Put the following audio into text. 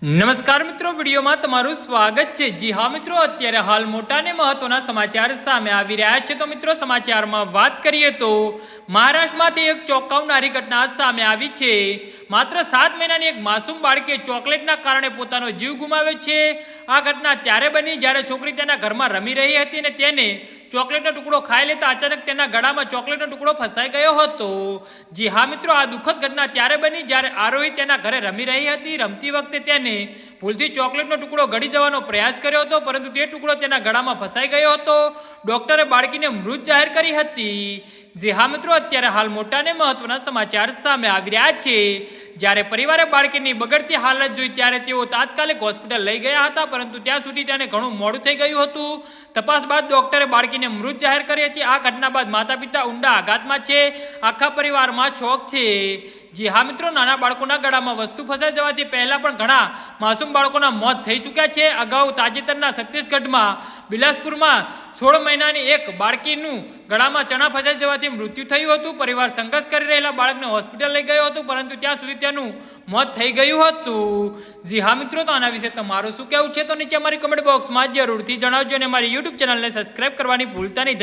નમસ્કાર મિત્રો, વિડીયોમાં તમારું સ્વાગત છે. જી હા મિત્રો, અત્યારે હાલ મોટા અને મહત્વના સમાચાર સામે આવી રહ્યા છે. તો મિત્રો, સમાચારમાં વાત કરીએ તો મહારાષ્ટ્રમાંથી એક ચોંકાવનારી ઘટના સામે આવી છે. માત્ર સાત મહિનાની એક માસૂમ બાળકે ચોકલેટના કારણે પોતાનો જીવ ગુમાવ્યો છે. આ ઘટના ત્યારે બની જ્યારે છોકરી તેના ઘરમાં રમી રહી હતી અને તેને ચોકલેટનો ટુકડો ખાઈ લેતા અચાનક તેના ગળામાં ચોકલેટનો ટુકડો ફસાઈ ગયો હતો. જી હા મિત્રો, આ દુઃખદ ઘટના ત્યારે બની જ્યારે આરોહી તેના ઘરે રમી રહી હતી. રમતી વખતે તેને ભૂલથી ચોકલેટનો ટુકડો ગળી જવાનો પ્રયાસ કર્યો હતો, પરંતુ તે ટુકડો તેના ગળામાં ફસાઈ ગયો હતો. ડોક્ટરે બાળકીને મૃત જાહેર કરી હતી. જી હા મિત્રો, અત્યારે હાલ મોટાને મહત્વના સમાચાર સામે આવી રહ્યા છે. જ્યારે પરિવારે બાળકીની બગડતી હાલત જોઈ ત્યારે તેઓ તાત્કાલિક હોસ્પિટલ લઈ ગયા હતા, પરંતુ ત્યાં સુધી તેને ઘણું મોડું થઈ ગયું હતું. તપાસ બાદ ડોક્ટરે બાળકીને મૃત જાહેર કરી હતી. આ ઘટના બાદ માતા પિતા ઊંડા આઘાતમાં છે. આખા પરિવારમાં શોક છે. જી હા મિત્રો, નાના બાળકોના ગળામાં વસ્તુ ફસાઈ જવાથી પહેલા પણ ઘણા માસૂમ બાળકોના મોત થઈ ચૂક્યા છે. અગાઉ તાજેતરના છત્તીસગઢમાં, બિલાસપુરમાં સોળ મહિનાની એક બાળકીનું ગળામાં ચણા ફસાઈ જવાથી મૃત્યુ થયું હતું. પરિવાર સંઘર્ષ કરી રહેલા બાળકને હોસ્પિટલ લઈ ગયો હતો, પરંતુ ત્યાં સુધી તેનું મોત થઈ ગયું હતું. જી હા મિત્રો, તો આના વિશે તમારું શું કહેવું છે? તો નીચે અમારી કમેન્ટ બોક્સમાં જરૂરથી જણાવજો અને અમારી યુટ્યુબ ચેનલને સબસ્ક્રાઇબ કરવાની ભૂલતા નહીં.